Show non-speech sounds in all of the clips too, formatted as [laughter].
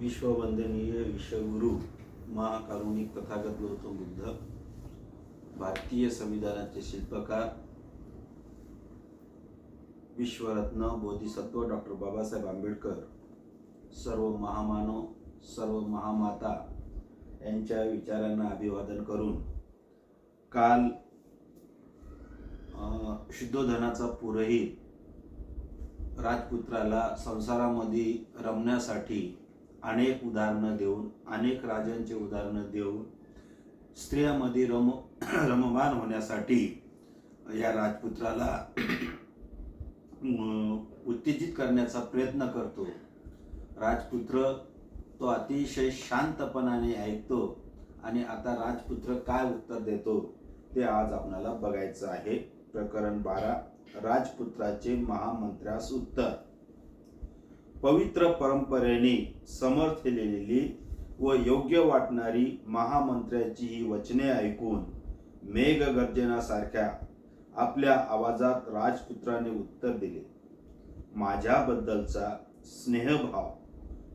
विश्ववंदनीय विश्वगुरु महाकारुणिक तथागत गौतम बुद्ध भारतीय संविधानाचे शिल्पकार विश्वरत्न बोधिसत्व डॉक्टर बाबासाहेब आंबेडकर सर्व महामानव सर्व महामाता यांच्या विचारांना अभिवादन करून काल शुद्धोधनाचा पुरहित राजपुत्राला संसारामध्ये रमण्यासाठी अनेक उदाहरणं देऊन अनेक राजांचे उदाहरणं देऊन स्त्रियामध्ये रम [clears throat] रममान होण्यासाठी या राजपुत्राला [clears throat] उत्तेजित करण्याचा प्रयत्न करतो. राजपुत्र तो अतिशय शांतपणाने ऐकतो आणि आता राजपुत्र काय उत्तर देतो ते आज आपल्याला बघायचं आहे. प्रकरण बारा राजपुत्राचे महामंत्र्यास उत्तर. पवित्र परंपरेने समर्थलेली व योग्य वाटणारी महामंत्र्याची ही वचने ऐकून मेघगर्जनासारख्या आपल्या आवाजात राजपुत्राने उत्तर दिले. माझ्याबद्दलचा स्नेहभाव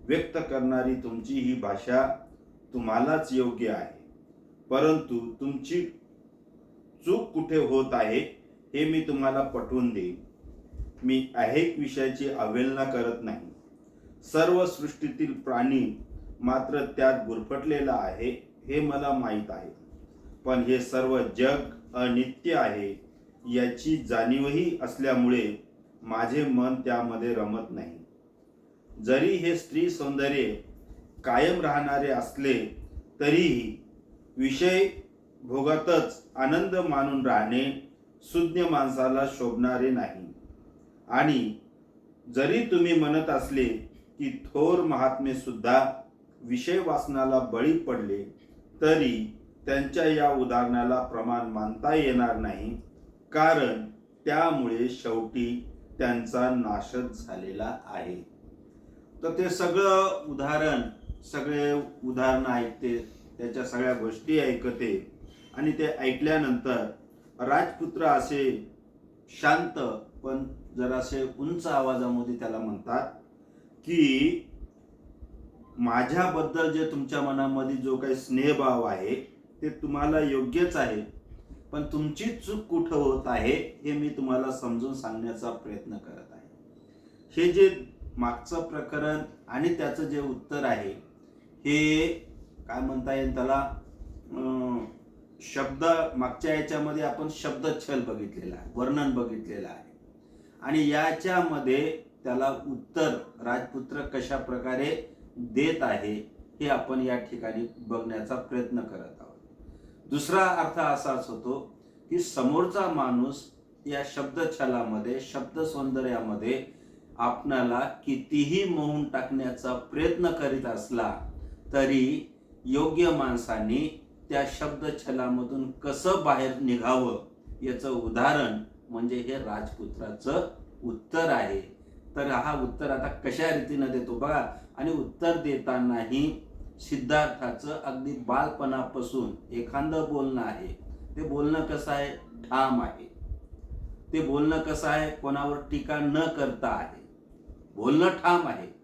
व्यक्त करणारी तुमची ही भाषा तुम्हालाच योग्य आहे. परंतु तुमची चूक कुठे होत आहे हे मी तुम्हाला पटवून देईन. मी ऐहिक विषयाची अवहेलना करत नाही. सर्व सृष्टीतील प्राणी मात्र त्यात गुरफटलेला आहे हे मला माहीत आहे. पण हे सर्व जग अनित्य आहे याची जाणीवही असल्यामुळे माझे मन त्यामध्ये रमत नाही. जरी हे स्त्री सौंदर्य कायम राहणारे असले तरीही विषय भोगातच आनंद मानून राहणे सुज्ञ माणसाला शोभणारे नाही. आणि जरी तुम्ही म्हणत असले की थोर महात्मे सुद्धा विषय वासनाला बळी पडले तरी त्यांच्या या उदाहरणाला प्रमाण मानता येणार नाही कारण त्यामुळे शेवटी त्यांचा नाशच झालेला आहे. तर ते सगळं उदाहरण सगळे उदाहरणं ऐकते त्याच्या सगळ्या गोष्टी ऐकते आणि ते ऐकल्यानंतर राजपुत्र असे शांत पण जरासे उंच आवाजामध्ये त्याला म्हणतात की माझ्याबद्दल जे तुमच्या मनामध्ये जो काही स्नेहभाव आहे ते तुम्हाला योग्यच आहे. पण तुमची चूक कुठं होत आहे हे मी तुम्हाला समजून सांगण्याचा प्रयत्न करत आहे. हे जे मागचं प्रकरण आणि त्याचं जे उत्तर आहे हे काय म्हणता येईल त्याला? शब्द मागच्या याच्यामध्ये आपण शब्दच्छल बघितलेला आहे वर्णन बघितलेलं आहे. आणि याच्यामध्ये त्याला उत्तर राजपुत्र कशा प्रकारे देत आहे हे आपण या ठिकाणी बघण्याचा प्रयत्न करत आहोत. दुसरा अर्थ असाच होतो की समोरचा माणूस या शब्दछलामध्ये शब्द सौंदर्यामध्ये आपणाला कितीही मोहून टाकण्याचा प्रयत्न करीत असला तरी योग्य माणसाने त्या शब्दछलामधून कसं बाहेर निघावं याचं उदाहरण म्हणजे हे राजपुत्राचं उत्तर आहे. तर हा उत्तर आता कशा रीतीनं देतो बघा. आणि उत्तर देतानाही सिद्धार्थाचं अगदी बालपणापासून एखादं बोलणं आहे. ते बोलणं कसं आहे? ठाम आहे. ते बोलणं कसं आहे? कोणावर टीका न करता आहे. बोलणं ठाम आहे.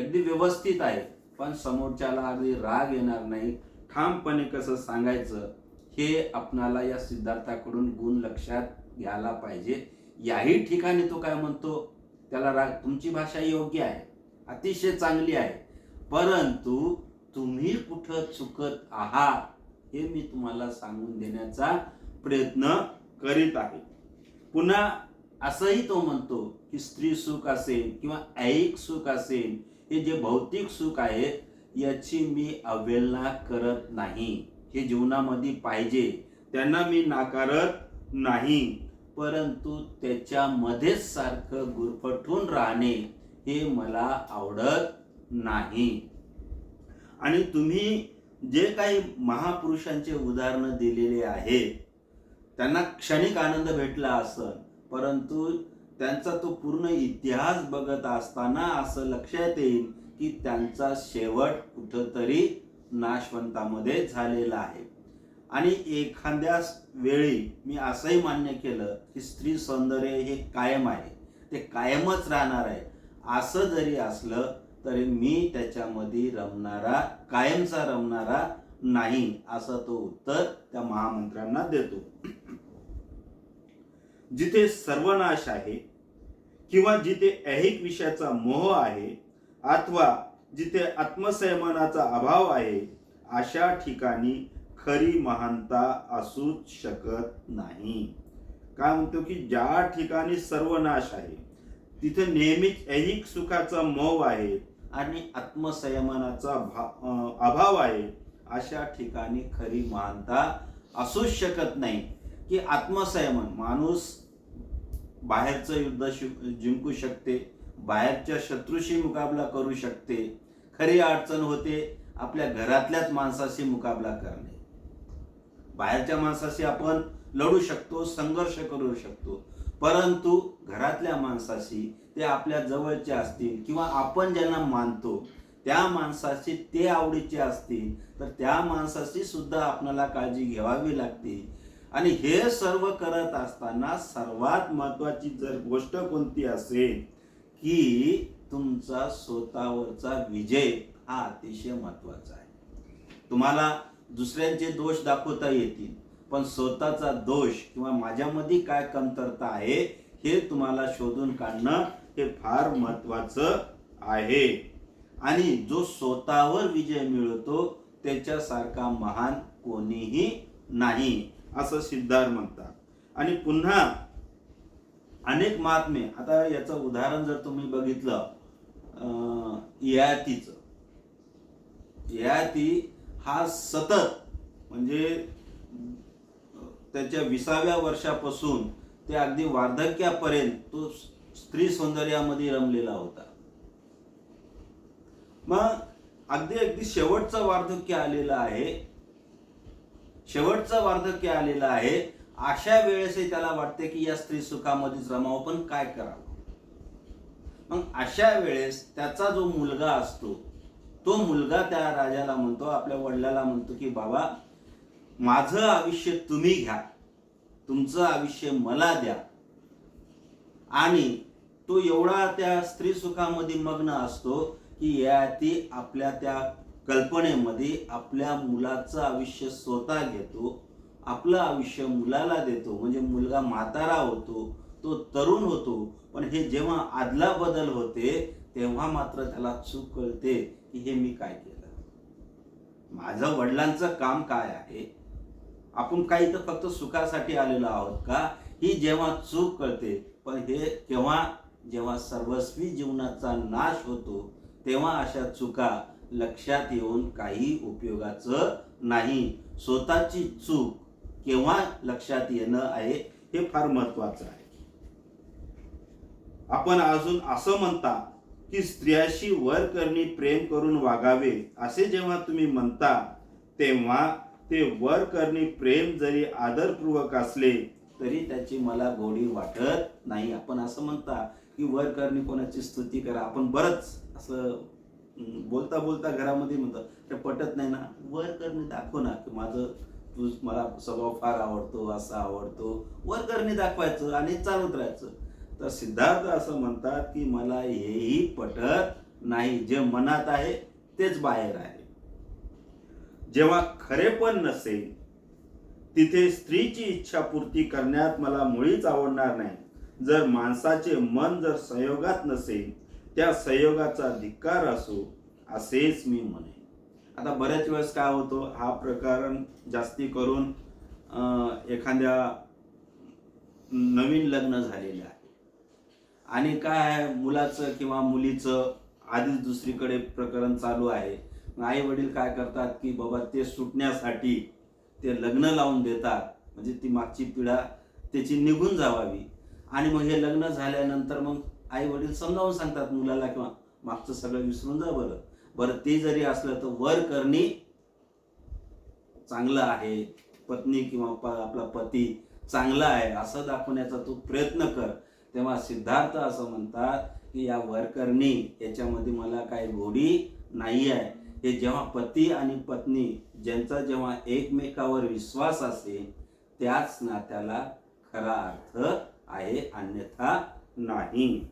अगदी व्यवस्थित आहे. पण समोरच्याला अगदी राग येणार नाही. ठामपणे कसं सांगायचं? हे आपणाला या सिद्धार्थाकडून गुण लक्षात घ्यायला पाहिजे. याही ठिकाणी तो काय म्हणतो? त्याला राग तुमची भाषा योग्य आहे अतिशय चांगली आहे. परंतु तुम्ही कुठं चुकत आहात हे मी तुम्हाला सांगून देण्याचा प्रयत्न करीत आहे. पुन्हा असंही तो म्हणतो की स्त्री सुख असेल किंवा ऐक सुख असेल हे जे भौतिक सुख आहे याची मी अवहेलना करत नाही. हे जीवनामध्ये पाहिजे त्यांना मी नाकारत नाही. परंतु त्याच्यामध्येच सारखं गुरफटून राहणे हे मला आवडत नाही. आणि तुम्ही जे काही महापुरुषांचे उदाहरणं दिलेले आहेत त्यांना क्षणिक आनंद भेटला असं परंतु त्यांचा तो पूर्ण इतिहास बघत असताना असं लक्षात येईल की त्यांचा शेवट कुठंतरी नाशवंतामध्ये झालेला आहे. आणि एखाद्या वेळी मी असंही मान्य केलं की स्त्री सौंदर्य हे कायम आहे. ते कायमच राहणार आहे. असं जरी असलं तरी मी त्याच्यामध्ये रमणारा कायमचा रमणारा नाही असं तो उत्तर त्या महामंत्र्यांना देतो. जिथे सर्वनाश आहे किंवा जिथे ऐहिक विषयाचा मोह आहे अथवा जिथे आत्मसंयमनाचा अभाव आहे अशा ठिकाणी खरी महानता असूच शकत नाही. काय म्हणतो की ज्या ठिकाणी सर्वनाश आहे तिथे नेहमीच ऐहिक सुखाचा मोह आहे आणि आत्मसंयमनाचा भा- अभाव आहे अशा ठिकाणी खरी महानता असूच शकत नाही. की आत्मसंयमन माणूस बाहेरचं युद्ध जिंकू शकते बाहेरच्या शत्रूशी मुकाबला करू शकते खरी अडचण होते आपल्या घरातल्याच माणसाशी मुकाबला करणे. बाहेरच्या माणसाशी आपण लढू शकतो संघर्ष करू शकतो. परंतु घरातल्या माणसाशी ते आपल्या जवळचे असतील किंवा आपण ज्यांना मानतो त्या माणसाशी ते आवडीचे असतील तर त्या माणसाशी सुद्धा आपल्याला काळजी घ्यावी लागते. आणि हे सर्व करत असताना सर्वात महत्वाची जर गोष्ट कोणती असेल की तुमचा स्वतःवरचा विजय हा अतिशय महत्त्वाचा आहे. तुम्हाला दुसऱ्यांचे दोष दाखवता येतील. पण स्वतःचा दोष किंवा माझ्यामध्ये काय कमतरता आहे हे तुम्हाला शोधून काढणं हे फार महत्वाचं आहे. आणि जो स्वतःवर विजय मिळवतो त्याच्यासारखा महान कोणीही नाही असं सिद्धार्थ म्हणतात. आणि पुन्हा अनेक महात्मे आता याचं उदाहरण जर तुम्ही बघितलं ययातीचं ययाती हा सतत म्हणजे त्याच्या विसाव्या वर्षापासून ते अगदी वार्धक्यापर्यंत तो स्त्री सौंदर्यामध्ये रमलेला होता. मग अगदी अगदी शेवटचं वार्धक्य आलेलं आहे. शेवटचं वार्धक्य आलेलं आहे. अशा वेळेसही त्याला वाटते की या स्त्री सुखामध्येच रमावं पण काय करावं? मग अशा वेळेस त्याचा जो मुलगा असतो तो मुलगा त्या राजाला म्हणतो आपल्या वडिलाला म्हणतो की बाबा माझं आयुष्य तुम्ही घ्या. तुमचं आयुष्य मला द्या. आणि तो एवढा त्या स्त्री सुखामध्ये मग्न असतो की या ती आपल्या त्या कल्पनेमध्ये आपल्या मुलाचं आयुष्य स्वतः घेतो. आपलं आयुष्य मुलाला देतो. म्हणजे मुलगा म्हातारा होतो तो तरुण होतो. पण हे जेव्हा आदला बदल होते तेव्हा मात्र त्याला चूक कळते. की हे मी काय केलं? माझं वडिलांचं काम काय आहे? आपण काही तर फक्त सुखासाठी आलेलो आहोत का? ही जेव्हा चूक कळते पण हे केव्हा जेव्हा सर्वस्वी जीवनाचा नाश होतो तेव्हा अशा चुका लक्षात येऊन काही उपयोगाचं नाही. स्वतःची चूक केव्हा लक्षात येणं आहे हे फार महत्वाचं आहे. आपण अजून असं म्हणता की स्त्रियाशी वर करणी प्रेम करून वागावे असे जेव्हा तुम्ही म्हणता तेव्हा ते वर करणी प्रेम जरी आदरपूर्वक असले तरी त्याची मला गोडी वाटत नाही. आपण असं म्हणता की वर करणी कोणाची स्तुती करा आपण बरंच असं बोलता बोलता घरामध्ये म्हणतो ते पटत नाही ना. वर करणी दाखव ना की माझं तू मला स्वभाव फार आवडतो असा आवडतो. वर करणी दाखवायचं आणि चालत राहायचं. तर सिद्धार्थ असं म्हणतात की मला हेही पटत नाही. जे मनात आहे तेच बाहेर आहे. जेव्हा खरेपण नसेल तिथे स्त्रीची इच्छा पूर्ती करण्यात मला मुळीच आवडणार नाही. जर माणसाचे मन जर संयोगात नसेल त्या संयोगाचा धिक्कार असो असेच मी म्हणेन. आता बऱ्याच वेळेस काय होतो हा प्रकरण जास्ती करून एखाद्या नवीन लग्न झालेलं आहे. आणि काय आहे मुलाचं किंवा मुलीचं आधीच दुसरीकडे प्रकरण चालू आहे. आई वडील काय करतात की बाबा ते सुटण्यासाठी ते लग्न लावून देतात. म्हणजे ती मागची पिढा त्याची निघून जावावी. आणि मग हे लग्न झाल्यानंतर मग आई वडील समजावून सांगतात मुलाला किंवा मागचं सगळं विसरून जा बरं. बरं ते जरी असलं तर वर करणी चांगलं आहे. पत्नी किंवा प- आपला पती चांगला आहे. असं दाखवण्याचा तू प्रयत्न कर. तेव्हा सिद्धार्थ असं म्हणतात की या वरकरणी याच्यामध्ये मला काही गोडी नाही आहे हे जेव्हा पती आणि पत्नी ज्यांचा जेव्हा एकमेकावर विश्वास असेल त्याच नात्याला खरा अर्थ आहे अन्यथा नाही.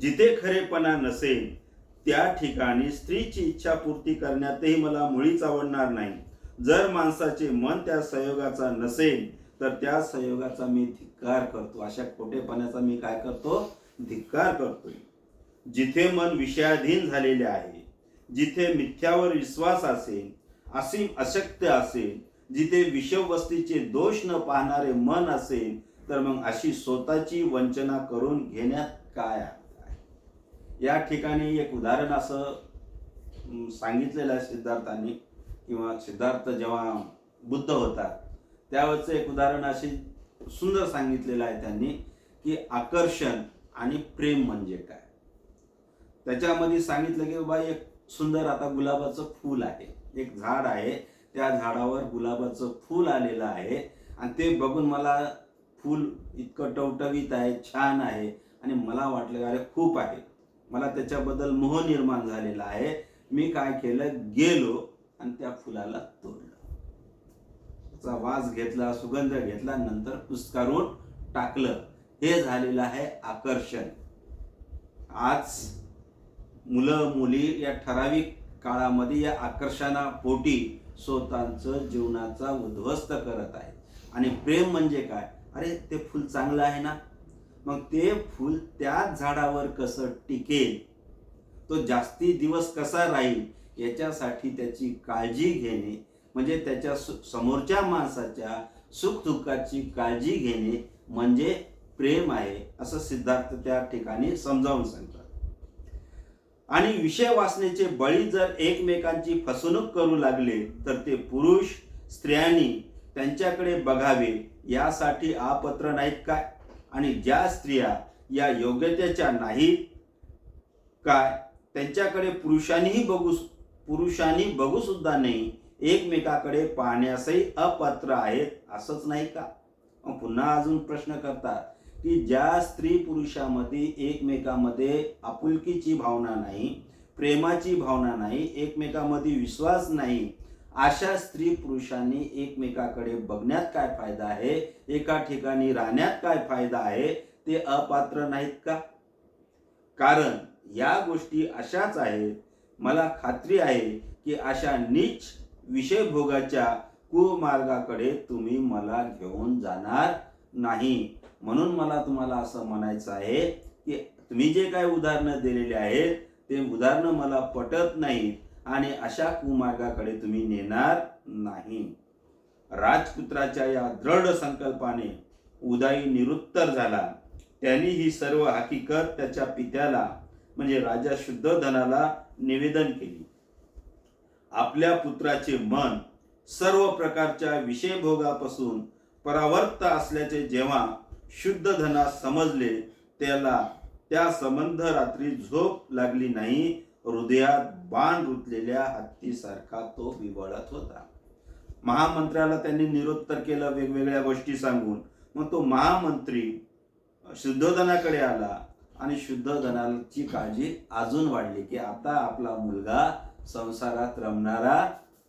जिथे खरेपणा नसेल त्या ठिकाणी स्त्रीची इच्छा पूर्ती करण्यातही मला मुळीच आवडणार नाही. जर माणसाचे मन त्या संयोगाचा नसेल तर त्या संयोगाचा मी धिक्कार करतो. अशा खोटेपणाचा मी काय करतो? धिक्कार करतोय जिथे मन विषयाधीन झालेले आहे जिथे मिथ्यावर विश्वास असेल असीम अशक्य असेल जिथे विषयवस्तीचे दोष न पाहणारे मन असेल तर मग अशी स्वतःची वंचना करून घेण्यात काय आहे? या ठिकाणी एक उदाहरण असं सांगितलेलं आहे सिद्धार्थाने किंवा सिद्धार्थ जेव्हा बुद्ध होता त्यावरचं एक उदाहरण असे सुंदर सांगितलेलं आहे त्यांनी की आकर्षण आणि प्रेम म्हणजे काय? त्याच्यामध्ये सांगितलं की बाबा एक सुंदर आता गुलाबाचं फूल आहे. एक झाड आहे त्या झाडावर गुलाबाचं फूल आलेलं आहे. आणि ते बघून मला फूल इतकं टवटवीत आहे छान आहे. आणि मला वाटलं अरे खूप आहे. मला त्याच्याबद्दल मोह निर्माण झालेला आहे. मी काय केलं? गेलो आणि त्या फुलाला तोडलं. चा वास घेतला सुगंध घेतला नंतर पुस्कारून टाकलं. हे झालेलं आहे आकर्षण. आज मुलं मुली या ठराविक काळामध्ये या आकर्षणापोटी स्वतःचं जीवनाचा उद्ध्वस्त करत आहे आणि प्रेम म्हणजे काय? अरे ते फुल चांगलं आहे ना? मग ते फुल त्याच झाडावर कसं टिकेल? तो जास्ती दिवस कसा राहील? याच्यासाठी त्याची काळजी घेणे म्हणजे त्याच्या समोरच्या माणसाच्या सुखदुःखाची काळजी घेणे म्हणजे प्रेम आहे असं सिद्धार्थ त्या ठिकाणी समजावून सांगतात. आणि विषय वासनेचे बळी जर एकमेकांची फसवणूक करू लागले तर ते पुरुष स्त्रियांनी त्यांच्याकडे बघावे यासाठी आपत्र नाहीत काय? आणि ज्या स्त्रिया या योग्यतेच्या नाहीत काय? त्यांच्याकडे पुरुषांनीही बघू पुरुषांनी बघू सुद्धा नाही एकमेकाकडे पाहण्यासही अपात्र आहेत असंच नाही का? पुन्हा अजून प्रश्न करतात की ज्या स्त्री पुरुषामध्ये एकमेकामध्ये आपुलकीची भावना नाही प्रेमाची भावना नाही एकमेकामध्ये विश्वास नाही अशा स्त्री पुरुषांनी एकमेकाकडे बघण्यात काय फायदा आहे? एका ठिकाणी राहण्यात काय फायदा आहे? ते अपात्र नाहीत का? कारण या गोष्टी अशाच आहेत मला खात्री आहे की अशा नीच विषयभोगाच्या कुमार्गाकडे तुम्ही मला घेऊन जाणार नाही. म्हणून मला तुम्हाला असं म्हणायचं आहे की तुम्ही जे काय उदाहरणं दिलेली आहेत ते उदाहरणं मला पटत नाहीत आणि अशा कुमार्गाकडे तुम्ही नेणार नाही. राजपुत्राच्या या दृढ संकल्पाने उदाई निरुत्तर झाला. त्यांनी ही सर्व हकीकत त्याच्या पित्याला म्हणजे राजा शुद्धधनाला निवेदन केली. आपल्या पुत्राचे मन सर्व प्रकारच्या विषयभोगापासून परावर्त असल्याचे जेव्हा शुद्ध धना समजले त्याला त्या संबंध रात्री झोप लागली नाही हृदयात बाण रुतलेल्या हत्तीसारखा तो विवळत होता. महामंत्र्याला त्यांनी निरुत्तर केलं वेगवेगळ्या गोष्टी सांगून. मग तो महामंत्री शुद्धोधनाकडे आला आणि शुद्धोधनाची काळजी अजून वाढली की आता आपला मुलगा संसारात रमणारा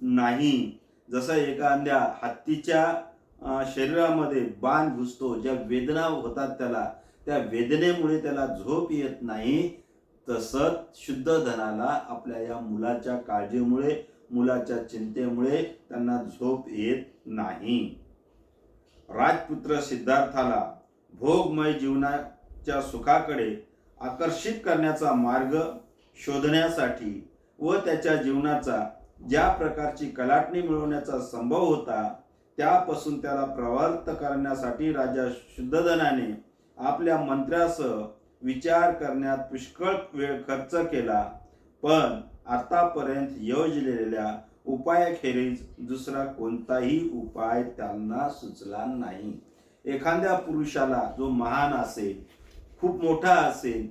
नाही. जसं एखाद्या हत्तीच्या शरीरामध्ये बाण घुसतो ज्या वेदना होतात त्याला त्या वेदनेमुळे त्याला झोप येत नाही तसंच शुद्ध धनाला आपल्या या मुलाच्या काळजीमुळे मुलाच्या चिंतेमुळे त्यांना झोप येत नाही. राजपुत्र सिद्धार्थाला भोगमय जीवनाच्या सुखाकडे आकर्षित करण्याचा मार्ग शोधण्यासाठी व त्याच्या जीवनाचा ज्या प्रकारची कलाटणी मिळवण्याचा संभव होता त्यापासून त्याला प्रवृत्त करण्यासाठी राजा शुद्धधनाने आपल्या मंत्र्यासह विचार करण्यात पुष्कळ वेळ खर्च केला. पण आतापर्यंत योजलेल्या उपायाखेरीज दुसरा कोणताही उपाय त्यांना सुचला नाही. एखाद्या पुरुषाला जो महान असेल खूप मोठा असेल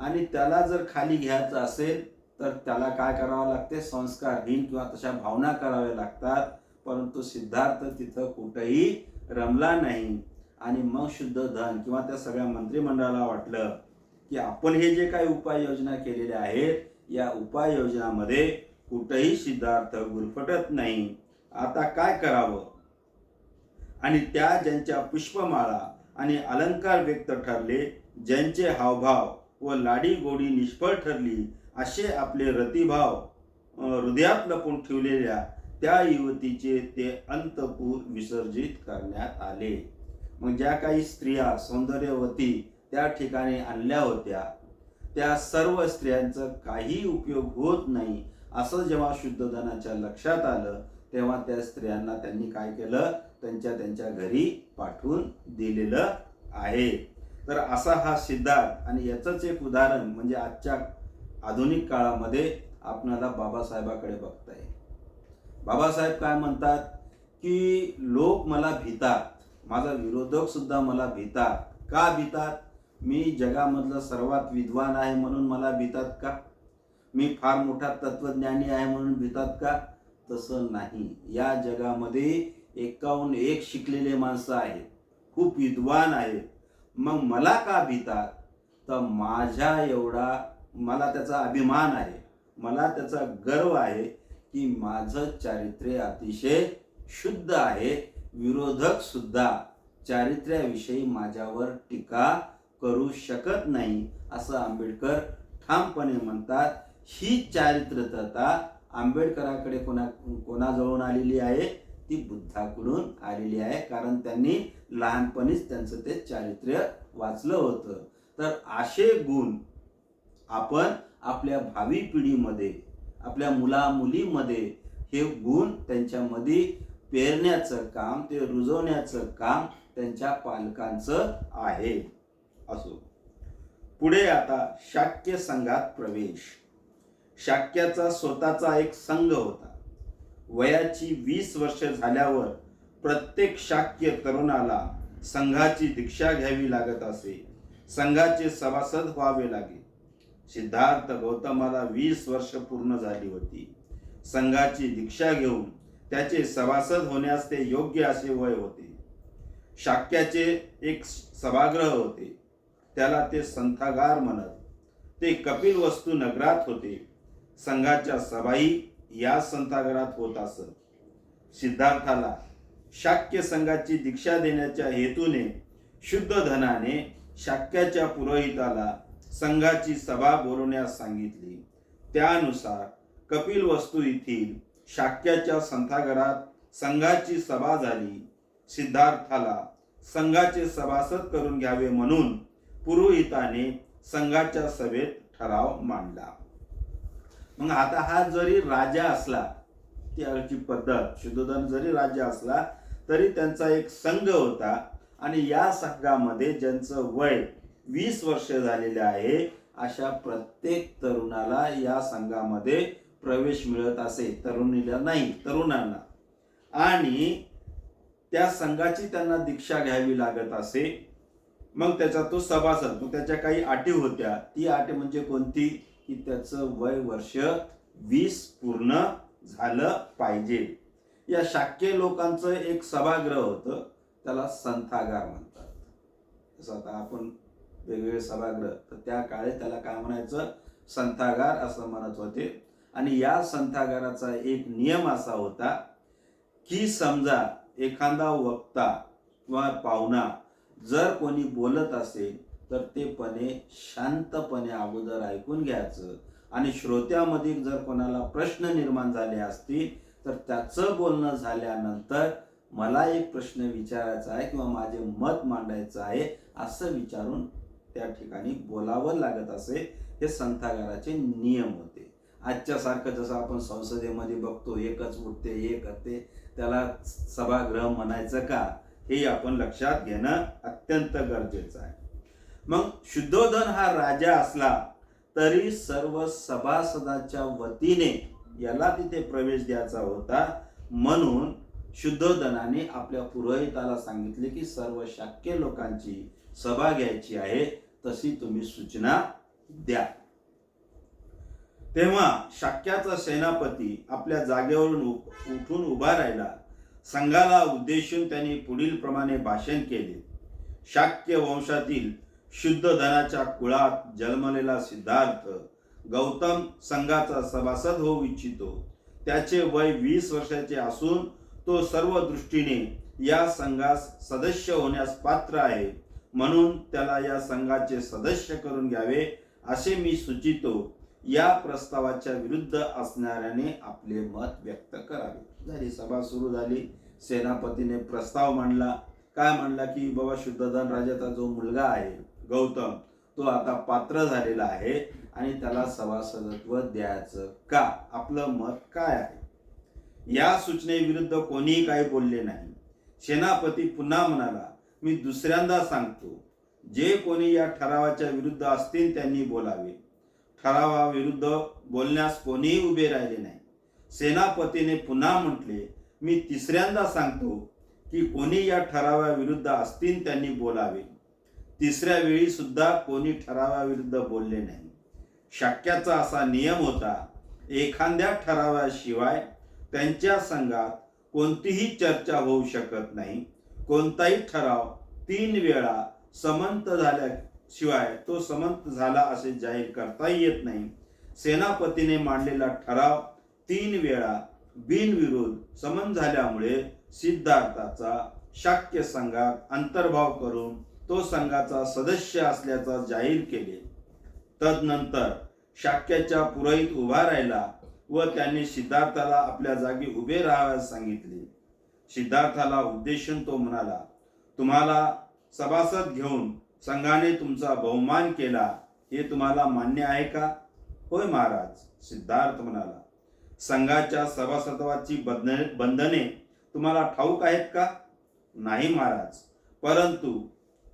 आणि त्याला जर खाली घ्यायचा असेल तर त्याला काय करावं लागते? संस्कारहीन किंवा तशा भावना कराव्या लागतात. परंतु सिद्धार्थ तिथं कुठेही रमला नाही. आणि मग शुद्ध धन किंवा त्या सगळ्या मंत्रिमंडळाला वाटलं की आपण हे जे काही उपाययोजना केलेल्या आहेत या उपाययोजनामध्ये कुठंही सिद्धार्थ गुरफटत नाही. आता काय करावं? आणि त्या ज्यांच्या पुष्पमाळा आणि अलंकार व्यक्त ठरले ज्यांचे हावभाव व लाडी गोडी निष्फळ ठरली असे आपले रतिभाव हृदयात लपून ठेवलेल्या त्या युवतीचे ते अंतपूर विसर्जित करण्यात आले. मग ज्या काही स्त्रिया सौंदर्यवती त्या ठिकाणी आणल्या होत्या त्या सर्व स्त्रियांचा काही उपयोग होत नाही असं जेव्हा शुद्धधनाच्या लक्षात आलं तेव्हा त्या स्त्रियांना त्यांनी काय केलं? त्यांच्या त्यांच्या घरी पाठवून दिलेलं आहे. तर असा हा सिद्धार्थ आणि याचंच एक उदाहरण म्हणजे आजच्या आधुनिक काळामध्ये आपणाला बाबासाहेबाकडे बघता येईल बाबासाहेब काय म्हणतात की लोक मला भितात माझा विरोधक सुद्धा मला भितात. का भितात? मी जगामधलं सर्वात विद्वान आहे म्हणून मला भितात का? मी फार मोठा तत्वज्ञानी आहे म्हणून भितात का? तसं नाही. या जगामध्ये एकाहून एक शिकलेले माणसं आहेत. खूप विद्वान आहेत. मग मला का भितात? तर माझ्या एवढा मला त्याचा अभिमान आहे. मला त्याचा गर्व आहे की माझं चारित्र्य अतिशय शुद्ध आहे. विरोधक सुद्धा चारित्र्याविषयी माझ्यावर टीका करू शकत नाही असं आंबेडकर ठामपणे म्हणतात. ही चारित्र्यता आंबेडकराकडे कोणा कोणाजवळून आलेली आहे? ती बुद्धाकडून आलेली आहे. कारण त्यांनी लहानपणीच त्यांचं ते चारित्र्य वाचलं होतं. तर असे गुण आपण आपल्या भावी पिढीमध्ये आपल्या मुला मुलीमध्ये हे गुण त्यांच्यामध्ये पेरण्याचं काम ते रुजवण्याचं काम त्यांच्या पालकांचं आहे. असो. पुढे आता शाक्य संघात प्रवेश. शाक्याचा स्वतःचा एक संघ होता. वयाची वीस वर्ष झाल्यावर प्रत्येक शाक्य तरुणाला संघाची दीक्षा घ्यावी लागत असे. संघाचे सभासद व्हावे लागे. सिद्धार्थ गौतमाला वीस वर्ष पूर्ण झाली होती. संघाची दीक्षा घेऊन त्याचे सभासद होण्यास ते योग्य असे वय होते. शाक्याचे एक सभागृह होते. त्याला ते संथागार म्हणत ते कपिल वस्तू नगरात होते. संघाच्या सभाही या संथागरात होत असत. सिद्धार्थाला शाक्य संघाची दीक्षा देण्याच्या हेतूने शुद्ध धनाने शाक्याच्या पुरोहिताला संघाची सभा बोलवण्यास सांगितली. त्यानुसार कपिल वस्तू येथील शाक्याच्या संथागरात संघाची सभा झाली. सिद्धार्थाला संघाचे सभासद करून घ्यावे म्हणून पुरोहिताने संघाच्या सभेत ठराव मांडला. मग आता हा जरी राजा असला त्याची पद्धत शुद्धोधन जरी राजा असला तरी त्यांचा एक संघ होता आणि या संघामध्ये ज्यांचं वय वीस वर्ष झालेले आहे अशा प्रत्येक तरुणाला या संघामध्ये प्रवेश मिळत असे. तरुणीला नाही तरुणांना. आणि त्या संघाची त्यांना दीक्षा घ्यावी लागत असे. मग त्याचा तो सभासद मग त्याच्या काही अटी होत्या. ती अट म्हणजे कोणती? की त्याचं वय वर्ष वीस पूर्ण झालं पाहिजे. या शाक्य लोकांचं एक सभागृह होतं त्याला संथागार म्हणतात. जसं आता आपण वेगवेगळे सभागृह. तर त्या काळी त्याला काय म्हणायचं? संथागार असं म्हणत होते. आणि या संथागाराचा एक नियम असा होता की समजा एखादा वक्ता किंवा पाहुणा जर कोणी बोलत असेल तर ते पणे शांतपणे अगोदर ऐकून घ्यायचं. आणि श्रोत्यामध्ये जर कोणाला प्रश्न निर्माण झाले असतील तर त्याचं बोलणं झाल्यानंतर मला एक प्रश्न विचारायचा आहे किंवा माझे मत मांडायचं आहे असं विचारून त्या ठिकाणी बोलावं लागत असे हे संथागाराचे नियम होते. आजच्या सारखं जसं आपण संसदेमध्ये बघतो एकच उठते एक करते त्याला सभागृह म्हणायचं का? हे आपण लक्षात घेणं अत्यंत गरजेचं आहे. मग शुद्धोधन हा राजा असला तरी सर्व सभासदाच्या वतीने याला तिथे प्रवेश द्यायचा होता. म्हणून शुद्धोधनाने आपल्या पुरोहिताला सांगितले की सर्व शाक्य लोकांची सभा घ्यायची आहे तशी तुम्ही सूचना द्या. तेव्हा शाक्याचा सेनापती आपल्या जागेवरून उठून उभा राहिला. संघाला उद्देशून त्यांनी पुढील प्रमाणे भाषण केले. शाक्य वंशातील शुद्ध धनाच्या कुळात जन्मलेला सिद्धार्थ गौतम संघाचा सभासद होऊ इच्छितो. त्याचे वय वीस वर्षाचे असून तो सर्व दृष्टीने या संघास सदस्य होण्यास पात्र आहे. म्हणून त्याला या संघाचे सदस्य करून घ्यावे असे मी सुचितो. या प्रस्तावाच्या विरुद्ध असणाऱ्याने आपले मत व्यक्त करावे. झाली सभा सुरू झाली. सेनापतीने प्रस्ताव मांडला. काय म्हणला की बाबा शुद्धधन राजाचा जो मुलगा आहे गौतम तो आता पात्र झालेला आहे आणि त्याला सभासदत्व द्यायचं का? आपलं मत काय आहे? या सूचनेविरुद्ध कोणीही काही बोलले नाही. सेनापती पुन्हा म्हणाला मी दुसऱ्यांदा सांगतो जे कोणी या ठरावाच्या विरुद्ध असतील त्यांनी बोलावे. ठरावाविरुद्ध बोलण्यास कोणीही उभे राहिले नाही. सेनापतीने पुन्हा म्हटले मी तिसऱ्यांदा सांगतो की कोणी या ठरावाविरुद्ध असतील त्यांनी बोलावे. तिसऱ्या वेळी सुद्धा कोणी ठरावाविरुद्ध बोलले नाही. शाक्याचा असा नियम होता एखाद्या ठरावाशिवाय त्यांच्या संघात कोणतीही चर्चा होऊ शकत नाही. कोणताही ठराव तीन वेळा समंत झाल्याशिवाय तो समंत झाला असे जाहीर करता येत नाही. सेनापतीने मांडलेला ठराव तीन वेळा बिनविरोध समन झाल्यामुळे सिद्धार्थाचा शाक्य संघात अंतर्भाव करून तो संघाचा सदस्य असल्याचा जाहीर केले. तदनंतर शाक्याच्या पुरोहित उभा राहिला व त्यांनी सिद्धार्थाला आपल्या जागी उभे राहावयास सांगितले. सिद्धार्थाला उद्देशून तो म्हणाला तुम्हाला सभासद घेऊन संघाने तुमचा बहुमान केला हे तुम्हाला मान्य आहे का? होय महाराज सिद्धार्थ म्हणाला. संघाच्या सभासत्वाची बंधने बंधने तुम्हाला ठाऊक आहेत का? नाही महाराज परंतु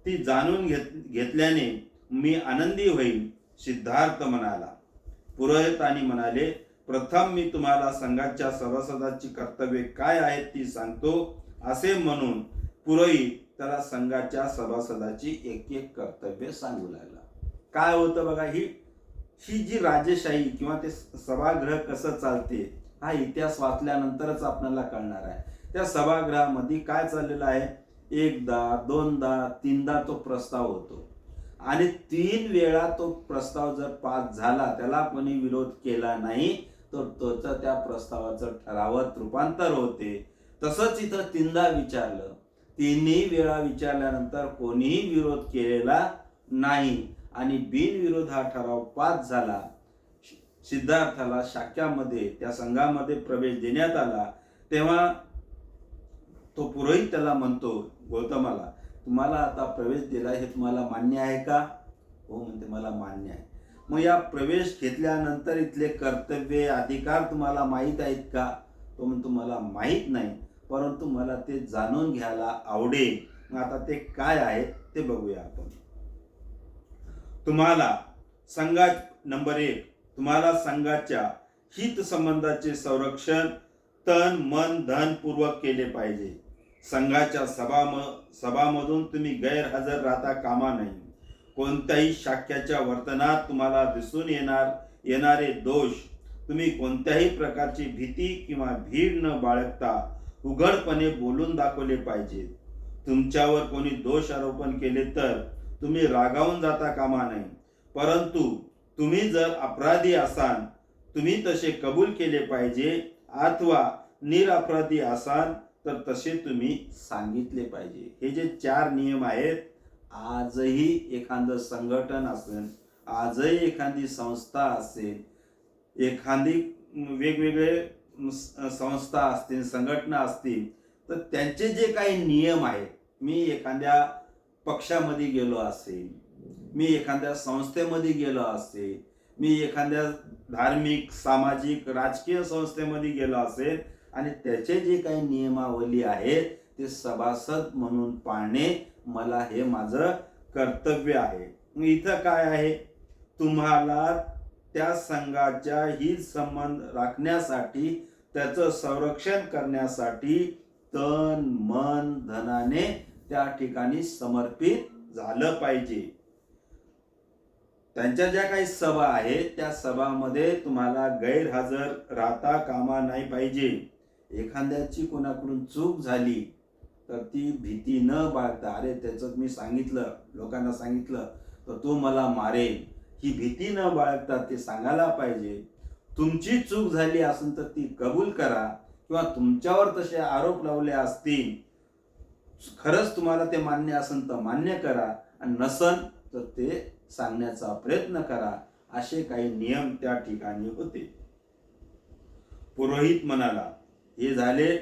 ती जाणून घेत घेतल्याने मी आनंदी होईल सिद्धार्थ म्हणाला. पुरोहितांनी म्हणाले प्रथम मी तुम्हाला संघाच्या सभासदाची कर्तव्ये काय आहेत ती सांगतो. असे म्हणून पुरोहित त्याला संघाच्या सभासदाची एक एक कर्तव्य सांगू लागला. काय होतं बघा ही ही जी राजेशाही किंवा ते सभागृह कसं चालते हा इतिहास वाचल्यानंतरच आपल्याला कळणार आहे. त्या सभागृहामध्ये काय चाललेलं आहे? एकदा दोनदा तीनदा तो प्रस्ताव होतो. आणि तीन वेळा तो प्रस्ताव जर पास झाला त्याला कोणी विरोध केला नाही तर त्वचा त्या प्रस्तावाचं ठरावात रूपांतर होते. तसंच इथं तीनदा विचारलं. तिन्ही वेळा विचारल्यानंतर कोणीही विरोध केलेला नाही आणि बिनविरोध हा ठराव पास झाला. सिद्धार्थाला शाक्यामध्ये त्या संघामध्ये प्रवेश देण्यात आला. तेव्हा तो पुरोहित त्याला म्हणतो गौतमाला तुम्हाला आता प्रवेश दिला हे तुम्हाला मान्य आहे का? हो म्हणते मला मान्य आहे. मग या प्रवेश घेतल्यानंतर इथले कर्तव्य अधिकार तुम्हाला माहीत आहेत का? तो म्हणतो मला माहीत नाही परंतु मला ते जाणून घ्यायला आवडेल. मग आता ते काय आहे ते बघूया आपण. तुम्हाला संघात नंबर एक तुम्हाला संघाच्या हित संबंधाचे संरक्षण तन मन धन पूर्वक केले पाहिजे. संघाच्या सभाम सभामधून तुम्ही गैरहजर राहता कामा नाही कोणत्याही शाख्याच्या वर्तनात तुम्हाला दिसून येणार येणारे दोष तुम्ही कोणत्याही प्रकारची भीती किंवा भीड न बाळगता उघडपणे बोलून दाखवले पाहिजेत तुमच्यावर कोणी दोष आरोपण केले तर तुम्ही रागावून जाता कामा नये. परंतु तुम्ही जर अपराधी असाल तुम्ही तसे कबूल केले पाहिजे अथवा निरअपराधी असाल तर तसे तुम्ही सांगितले पाहिजे. हे जे चार नियम आहेत आजही एखादं संघटन असेल आजही एखादी संस्था असेल एखादी वेगवेगळे संस्था असतील संघटना असतील तर त्यांचे जे काही नियम आहेत मी एखाद्या पक्षामध्ये गेलो असेल मी एखाद्या संस्थेमध्ये गेलो असेल मी एखाद्या धार्मिक सामाजिक राजकीय संस्थेमध्ये गेलो असेल आणि त्याचे जे काही नियमावली आहेत ते सभासद म्हणून पाळणे मला हे माझं कर्तव्य आहे. मग इथं काय आहे? तुम्हाला त्या संघाच्या हित संबंध राखण्यासाठी त्याचं संरक्षण करण्यासाठी तन मन धनाने त्या ठिकाणी समर्पित झालं पाहिजे. त्यांच्या ज्या काही सभा आहेत त्या सभामध्ये तुम्हाला गैरहजर राहता कामा नाही पाहिजे. एखाद्याची कोणाकडून चूक झाली तर ती भीती न बाळगता अरे त्याचं मी सांगितलं लोकांना सांगितलं तर तो मला मारेल. ही भीती न बाळगता ते सांगायला पाहिजे तुमची चूक झाली असेल तर ती कबूल करा किंवा तुमच्यावर तसे आरोप लावले असतील खरंच तुम्हाला ते मान्य असेल तर मान्य करा आणि नसन तर ते सांगण्याचा प्रयत्न करा असे काही नियम त्या ठिकाणी होते. पुरोहित म्हणाला हे झाले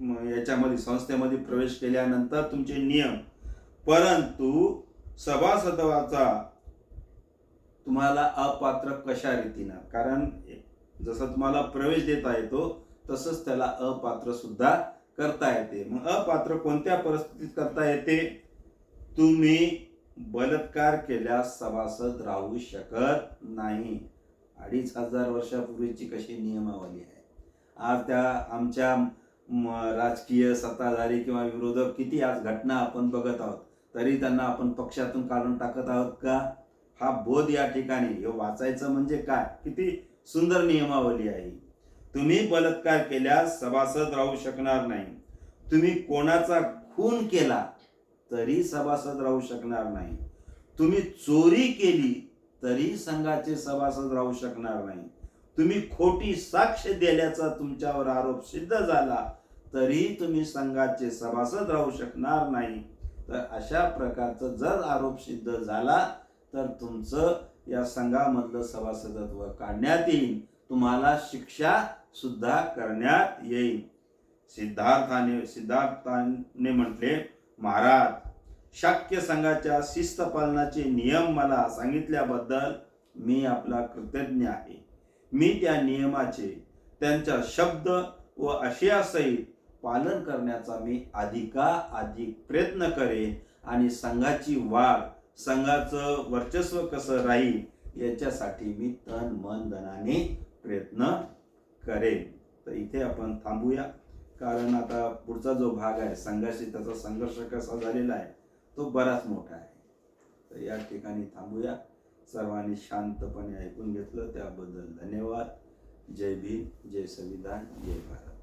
याच्यामध्ये संस्थेमध्ये प्रवेश केल्यानंतर तुमचे नियम. परंतु सभासदवाचा तुम्हाला अपात्र कशा रीतीनं? कारण जसं तुम्हाला प्रवेश देता येतो तसंच त्याला अपात्र सुद्धा करता येते. मग अपात्र कोणत्या परिस्थितीत करता येते? तुम्ही बलात्कार केल्यास सभासद राहू शकत नाही. अडीच हजार वर्षापूर्वीची कशी नियमावली आहे? आज त्या आमच्या राजकीय सत्ताधारी किंवा विरोधक किती आज घटना आपण बघत आहोत तरी त्यांना आपण पक्षातून काढून टाकत आहोत का? हा बोध या ठिकाणी हे वाचायचं म्हणजे काय? किती सुंदर नियमावली आहे. तुम्ही बलात्कार केल्यास सभासद राहू शकणार नाही. तुम्ही कोणाचा खून केला तरी सभासद राहू शकणार नाही. तुम्ही चोरी केली तरी संघाचे सभासद राहू शकणार नाही. तुम्ही खोटी साक्ष दिल्याचा तुमच्यावर आरोप सिद्ध झाला तरी तुम्ही संघाचे सभासद राहू शकणार नाही. तर अशा प्रकारचं जर आरोप सिद्ध झाला तर तुमचं या संघामधलं सभासदत्व काढण्यात येईल. तुम्हाला शिक्षा सुद्धा करण्यात येईल. सिद्धार्थाने सिद्धार्थाने म्हटले महाराज शाक्य संघाच्या शिस्त पालनाचे नियम मला सांगितल्याबद्दल मी आपला कृतज्ञ आहे. मी त्या नियमाचे त्यांच्या शब्द व आशयासहित पालन करण्याचा मी अधिकाधिक प्रयत्न करेन. आणि संघाची वाढ संघाचं वर्चस्व कसं राहील याच्यासाठी मी तन मन धनाने प्रयत्न करेन. तर इथे आपण थांबूया. कारण आता पुढचा जो भाग आहे संघाशी त्याचा संघर्ष कसा झालेला आहे तो बराच मोठा आहे. तर या ठिकाणी थांबूया. सर्वांनी शांतपणे ऐकून घेतलं त्याबद्दल धन्यवाद. जय भीम जय संविधान जय भारत.